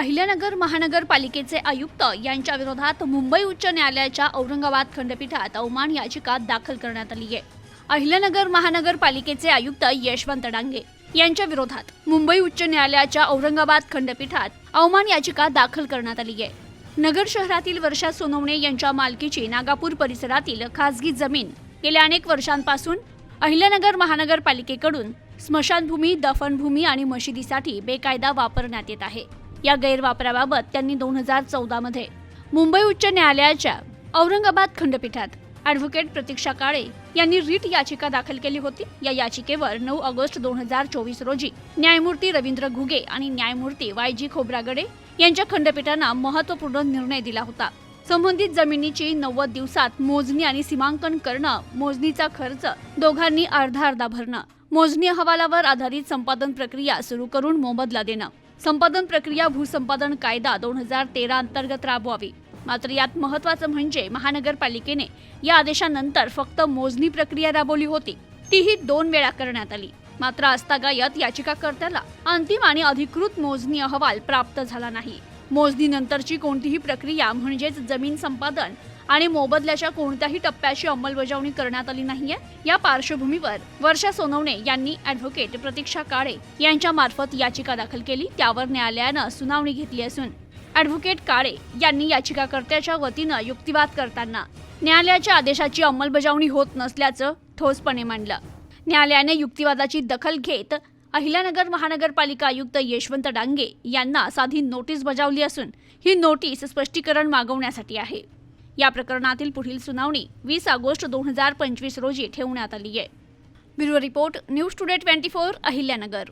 अहिल्यानगर महानगरपालिकेचे आयुक्त यांच्या विरोधात मुंबई उच्च न्यायालयाच्या औरंगाबाद खंडपीठात अवमान याचिका दाखल करण्यात आली आहे. अहिल्यानगर महानगरपालिकेचे आयुक्त यशवंत डांगे यांच्या विरोधात मुंबई उच्च न्यायालयाच्या औरंगाबाद खंडपीठात अवमान याचिका दाखल करण्यात आली आहे. नगर शहरातील वर्षा सोनवणे यांच्या मालकीची नागापूर परिसरातील खासगी जमीन गेल्या अनेक वर्षांपासून अहिल्यानगर महानगरपालिकेकडून स्मशानभूमी दफनभूमी आणि मशिदीसाठी बेकायदा वापरण्यात येत आहे. या गैरवापराबाबत त्यांनी दोन हजार चौदामध्ये मुंबई उच्च न्यायालयाच्या औरंगाबाद खंडपीठात ॲडव्होकेट प्रतीक्षा काळे यांनी रीट याचिका दाखल केली होती. या याचिकेवर नऊ ऑगस्ट दोन हजार चोवीस रोजी न्यायमूर्ती रवींद्र घुगे आणि न्यायमूर्ती वाय जी खोब्रागडे यांच्या खंडपीठानं महत्त्वपूर्ण निर्णय दिला होता. संबंधित जमिनीची नव्वद दिवसात मोजणी आणि सीमांकन करणं मोजणीचा खर्च दोघांनी अर्धा अर्धा भरणं मोजणी अहवालावर आधारित संपादन प्रक्रिया सुरू करून मोबदला देणं. संपादन प्रक्रिया भूसंपादन कायदा दोन हजार तेरा अंतर्गत राबवावी. मात्र यात महत्वाचं म्हणजे महानगरपालिकेने या आदेशानंतर फक्त मोजणी प्रक्रिया राबवली होती. तीही दोन वेळा करण्यात आली. मात्र आस्थागायत याचिकाकर्त्याला अंतिम आणि अधिकृत मोजणी अहवाल प्राप्त झाला नाही. मोजणीनंतरची कोणतीही प्रक्रिया म्हणजेच जमीन संपादन आणि मोबदल्याच्या कोणत्याही टप्प्याची अंमलबजावणी करण्यात आली नाहीये. या पार्श्वभूमीवर वर्षा सोनवणे यांनी ॲडव्होकेट प्रतीक्षा काळे यांच्या मार्फत याचिका दाखल केली. त्यावर न्यायालयानं सुनावणी घेतली असून ॲडव्होकेट काळे यांनी याचिकाकर्त्याच्या वतीनं युक्तिवाद करताना न्यायालयाच्या आदेशाची अंमलबजावणी होत नसल्याचं ठोसपणे मांडलं. न्यायालयाने युक्तिवादाची दखल घेत अहिल्यानगर महानगरपालिका आयुक्त यशवंत डांगे यांना साधी नोटीस बजावली असून ही नोटीस स्पष्टीकरण मागवण्यासाठी आहे. या प्रकरणातील पुढील सुनावणी वीस ऑगस्ट दोन हजार पंचवीस रोजी ठेवण्यात आली आहे. Bureau report news today twenty four Ahilyanagar.